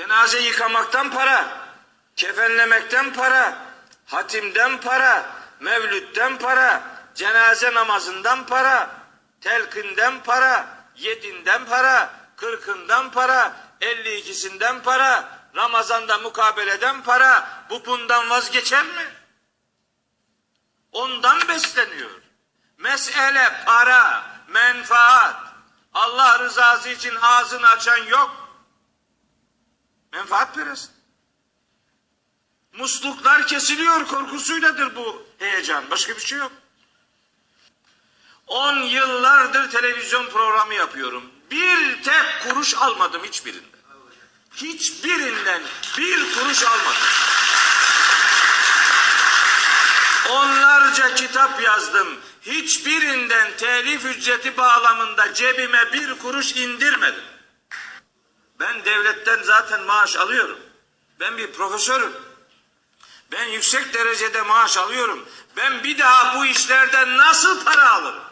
Cenaze yıkamaktan para, kefenlemekten para, hatimden para, mevlütten para, cenaze namazından para, telkinden para, yedinden para, kırkından para, elli ikisinden para, Ramazan'da mukabeleden para, bu bundan vazgeçer mi? Ondan besleniyor. Mesele para, menfaat. Allah rızası için ağzını açan yok. Menfaat perest. Musluklar kesiliyor korkusuyladır bu heyecan. Başka bir şey yok. 10 yıllardır televizyon programı yapıyorum. Bir tek kuruş almadım hiçbirinden. Hiçbirinden bir kuruş almadım. Onlarca kitap yazdım. Hiçbirinden telif ücreti bağlamında cebime bir kuruş indirmedim. Ben devletten zaten maaş alıyorum. Ben bir profesörüm. Ben yüksek derecede maaş alıyorum. Ben bir daha bu işlerden nasıl para alırım?